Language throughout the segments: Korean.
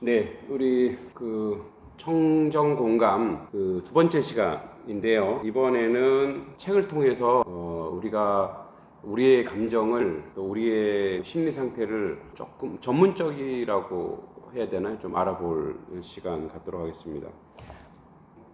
네, 우리 그 청정 공감 그 두 번째 시간인데요. 이번에는 책을 통해서 어, 우리가 우리의 감정을 또 우리의 심리 상태를 조금 전문적이라고 해야 되나요? 좀 알아볼 시간 갖도록 하겠습니다.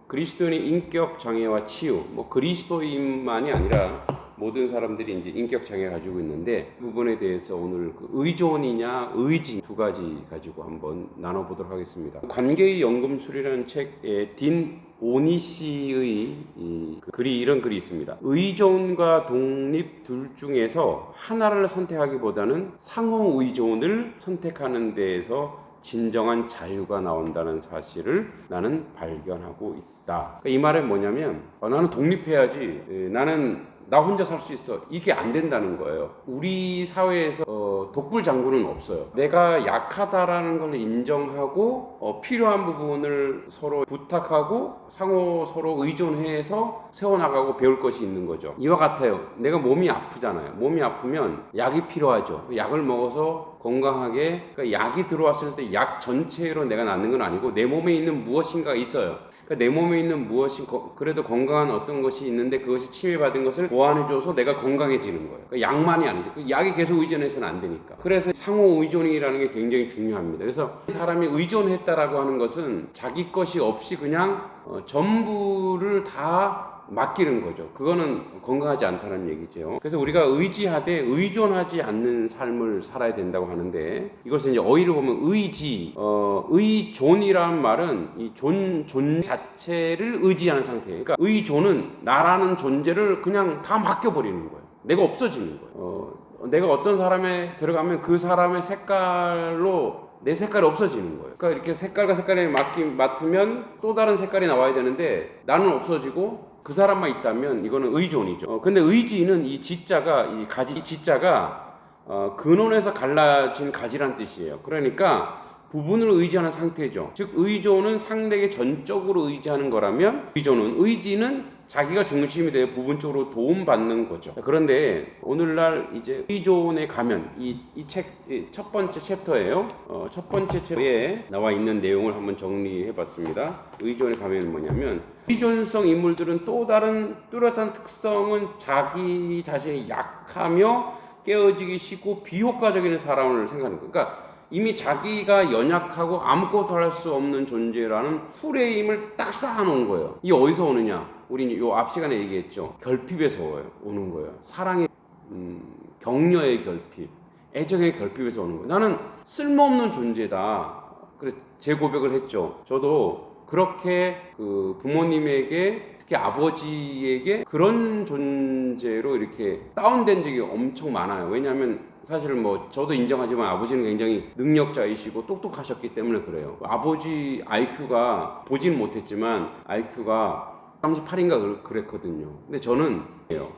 그리스도인의 인격 장애와 치유, 뭐 그리스도인만이 아니라 모든 사람들이 이제 인격 장애 가지고 있는데 그 부분에 대해서 오늘 그 의존이냐 의지 두 가지 가지고 한번 나눠보도록 하겠습니다. 관계의 연금 술이라는 책에 딘 오니 씨의 이그 글이 이런 글이 있습니다. 의존과 독립 둘 중에서 하나를 선택하기보다는 상호 의존을 선택하는 데에서 진정한 자유가 나온다는 사실을 나는 발견하고 있다. 그러니까 이 말은 뭐냐면 어, 나는 독립해야지. 에, 나는 나 혼자 살 수 있어. 이게 안 된다는 거예요. 우리 사회에서 어, 독불 장군은 없어요. 내가 약하다라는 걸 인정하고 어, 필요한 부분을 서로 부탁하고 상호 서로 의존해서 세워나가고 배울 것이 있는 거죠. 이와 같아요. 내가 몸이 아프잖아요. 몸이 아프면 약이 필요하죠. 약을 먹어서 건강하게 그러니까 약이 들어왔을 때 약 전체로 내가 낫는 건 아니고 내 몸에 있는 무엇인가 있어요. 그러니까 내 몸에 있는 무엇이 거- 그래도 건강한 어떤 것이 있는데 그것이 침해받은 것을 보완해줘서 내가 건강해지는 거예요. 그러니까 약만이 아니죠. 그 약이 계속 의존해서는 안 되니까. 그래서 상호 의존이라는 게 굉장히 중요합니다. 그래서 사람이 의존했다라고 하는 것은 자기 것이 없이 그냥 어, 전부를 다 맡기는 거죠. 그거는 건강하지 않다는 얘기죠. 그래서 우리가 의지하되 의존하지 않는 삶을 살아야 된다고 하는데 이것을 이제 어휘를 보면 의지, 어, 의존이라는 말은 이 존, 존 자체를 의지하는 상태예요. 그러니까 의존은 나라는 존재를 그냥 다 맡겨버리는 거예요. 내가 없어지는 거예요. 어, 내가 어떤 사람에 들어가면 그 사람의 색깔로 내 색깔이 없어지는 거예요. 그러니까 이렇게 색깔과 색깔이 맡기, 맡으면 또 다른 색깔이 나와야 되는데 나는 없어지고 그 사람만 있다면 이거는 의존이죠. 어, 근데 의지는 이 지자가 이 가지 이 지자가 어, 근원에서 갈라진 가지란 뜻이에요. 그러니까 부분을 의지하는 상태죠. 즉 의존은 상대에게 전적으로 의지하는 거라면 의존은 의지는 자기가 중심이 되어 부분적으로 도움받는 거죠. 자, 그런데 오늘날 이제 의존에 가면 이 이책첫 번째 챕터예요. 어, 첫 번째 챕터에 나와 있는 내용을 한번 정리해 봤습니다. 의존에 가면 뭐냐면 의존성 인물들은 또 다른 뚜렷한 특성은 자기 자신이 약하며 깨어지기 쉽고 비효과적인 사람을 생각하는 거예요. 그러니까 이미 자기가 연약하고 아무것도 할 수 없는 존재라는 프레임을 딱 쌓아놓은 거예요. 이 어디서 오느냐? 우리 요앞 시간에 얘기했죠. 결핍에서. 오는 거예요. 사랑의 음, 격려의 결핍, 애정의 결핍에서 오는 거예요. 나는 쓸모없는 존재다. 그래 제 고백을 했죠. 저도 그렇게 그 부모님에게 특히 아버지에게 그런 존재로 이렇게 다운된 적이 엄청 많아요. 왜냐하면 사실 뭐 저도 인정하지만 아버지는 굉장히 능력자이시고 똑똑하셨기 때문에 그래요. 아버지 IQ가 보진 못했지만 IQ가 38인가 그랬거든요. 근데 저는.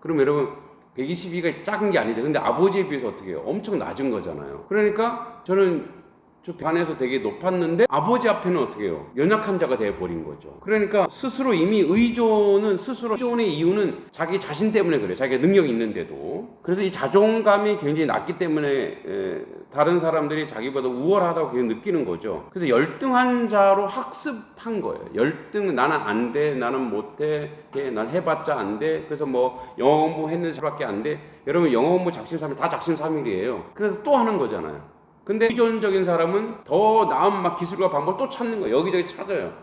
그럼 여러분 122가 작은 게 아니죠. 근데 아버지에 비해서 어떻게 해요? 엄청 낮은 거잖아요. 그러니까 저는 저 반에서 되게 높았는데 아버지 앞에는 어떻게 해요? 연약한 자가 되어 버린 거죠. 그러니까 스스로 이미 의존은 스스로 의존의 이유는 자기 자신 때문에 그래요. 자기가 능력이 있는데도. 그래서 이 자존감이 굉장히 낮기 때문에 에, 다른 사람들이 자기보다 우월하다고 그냥 느끼는 거죠. 그래서 열등한 자로 학습한 거예요. 열등 나는 안 돼, 나는 못해, 걔, 난 해봤자 안 돼. 그래서 뭐 영어 공부 했는데 저밖에 안 돼. 여러분 영어 공부 작심 삼일 다 작심 삼일이에요. 그래서 또 하는 거잖아요. 근데 의존적인 사람은 더 나은 막 기술과 방법을 또 찾는 거예요. 여기저기 찾아요.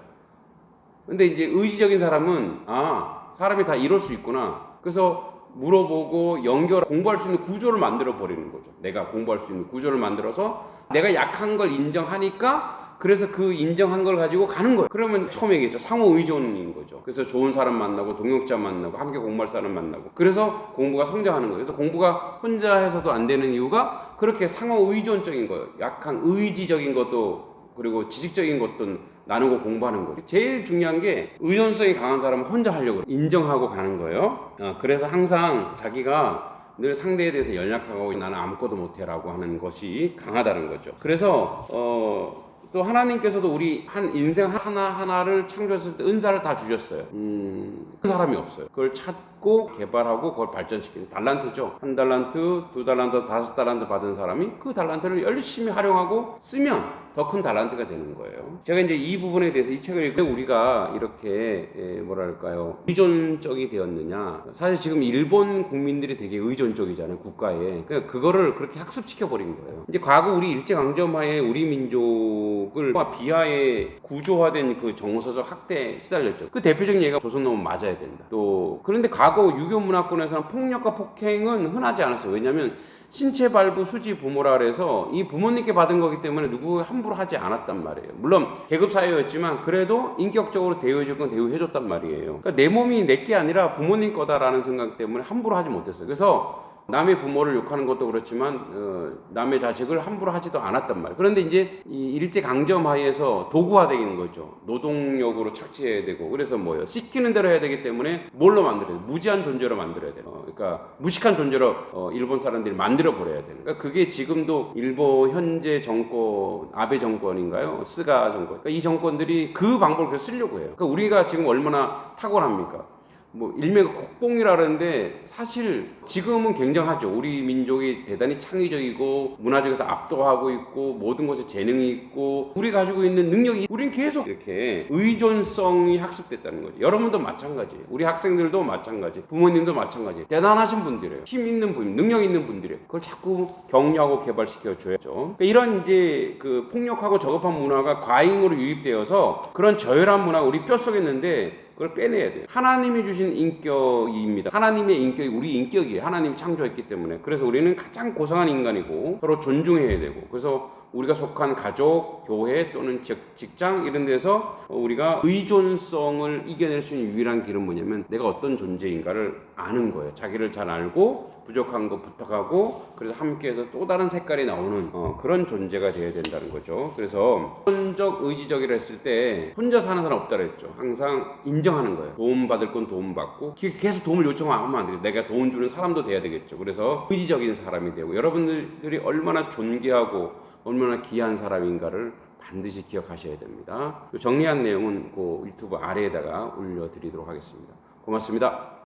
근데 이제 의지적인 사람은 아 사람이 다 이럴 수 있구나. 그래서 물어보고 연결 공부할 수 있는 구조를 만들어 버리는 거죠. 내가 공부할 수 있는 구조를 만들어서 내가 약한 걸 인정하니까 그래서 그 인정한 걸 가지고 가는 거예요. 그러면 처음 얘기했죠. 상호 의존인 거죠. 그래서 좋은 사람 만나고 동역자 만나고 함께 공부할 사람 만나고 그래서 공부가 성장하는 거예요. 그래서 공부가 혼자 해서도 안 되는 이유가 그렇게 상호 의존적인 거예요. 약한 의지적인 것도 그리고 지식적인 것도 나누고 공부하는 거예요. 제일 중요한 게 의존성이 강한 사람은 혼자 하려고. 인정하고 가는 거예요. 어, 그래서 항상 자기가 늘 상대에 대해서 연약하고 나는 아무것도 못해라고 하는 것이 강하다는 거죠. 그래서 어, 또 하나님께서도 우리 한 인생 하나 하나를 창조했을 때 은사를 다 주셨어요. 음, 그 사람이 없어요. 그걸 찾고 개발하고 그걸 발전시키는 달란트죠. 한 달란트, 두 달란트, 다섯 달란트 받은 사람이 그 달란트를 열심히 활용하고 쓰면 더 큰 달란트가 되는 거예요. 제가 이제 이 부분에 대해서 이 책을 읽고 우리가 이렇게 에, 뭐랄까요 의존적이 되었느냐. 사실 지금 일본 국민들이 되게 의존적이잖아요 국가에. 그러니까 그거를 그렇게 학습시켜 버린 거예요. 이제 과거 우리 일제 강점하에 우리 민족을 비하에 구조화된 그 정서적 학대에 시달렸죠. 그 대표적인 예가 조선놈은 맞아야 된다. 또 그런데 과거 유교 문화권에서는 폭력과 폭행은 흔하지 않았어요. 왜냐하면 신체 발부 수지 부모라 그래서 이 부모님께 받은 거기 때문에 누구 함부로 하지 않았단 말이에요. 물론 계급 사회였지만 그래도 인격적으로 대우해줄 건 대우해줬단 말이에요. 그러니까 내 몸이 내 게 아니라 부모님 거다라는 생각 때문에 함부로 하지 못했어요. 그래서 남의 부모를 욕하는 것도 그렇지만 어, 남의 자식을 함부로 하지도 않았단 말이에요. 그런데 이제 이 일제 강점 하에서 도구화되는 거죠. 노동력으로 착취해야 되고 그래서 뭐예요? 시키는 대로 해야 되기 때문에 뭘로 만들어야 돼? 무지한 존재로 만들어야 돼요. 어, 그러니까 무식한 존재로 어, 일본 사람들이 만들어 버려야 되는. 그러니까 그게 지금도 일본 현재 정권 아베 정권인가요? 스가 정권. 그러니까 이 정권들이 그 방법을 쓰려고 해요. 그러니까 우리가 지금 얼마나 탁월합니까? 뭐 일명 국뽕이라는데 사실 지금은 굉장하죠. 우리 민족이 대단히 창의적이고 문화적에서 압도하고 있고 모든 것에 재능이 있고 우리 가지고 있는 능력이 우린 계속 이렇게 의존성이 학습됐다는 거죠. 여러분도 마찬가지. 우리 학생들도 마찬가지. 부모님도 마찬가지. 대단하신 분들이에요. 힘 있는 분, 능력 있는 분들이에요. 그걸 자꾸 격려하고 개발시켜 줘야죠. 그러니까 이런 이제 그 폭력하고 저급한 문화가 과잉으로 유입되어서 그런 저열한 문화가 우리 뼛속에 있는데 그걸 빼내야 돼요. 하나님이 주신 인격입니다. 하나님의 인격이 우리 인격이에요. 하나님이 창조했기 때문에. 그래서 우리는 가장 고상한 인간이고 서로 존중해야 되고. 그래서 우리가 속한 가족, 교회 또는 직, 직장 이런 데서 우리가 의존성을 이겨낼 수 있는 유일한 길은 뭐냐면 내가 어떤 존재인가를 아는 거예요. 자기를 잘 알고 부족한 거 부탁하고 그래서 함께해서 또 다른 색깔이 나오는 어, 그런 존재가 되어야 된다는 거죠. 그래서 혼적 의지적이라 했을 때 혼자 사는 사람 없다 그랬죠. 항상 인정하는 거예요. 도움 받을 건 도움 받고 계속 도움을 요청하면 안 돼요. 내가 도움 주는 사람도 돼야 되겠죠. 그래서 의지적인 사람이 되고 여러분들이 얼마나 존귀하고 얼마나 귀한 사람인가를 반드시 기억하셔야 됩니다. 정리한 내용은 그 유튜브 아래에다가 올려드리도록 하겠습니다. 고맙습니다.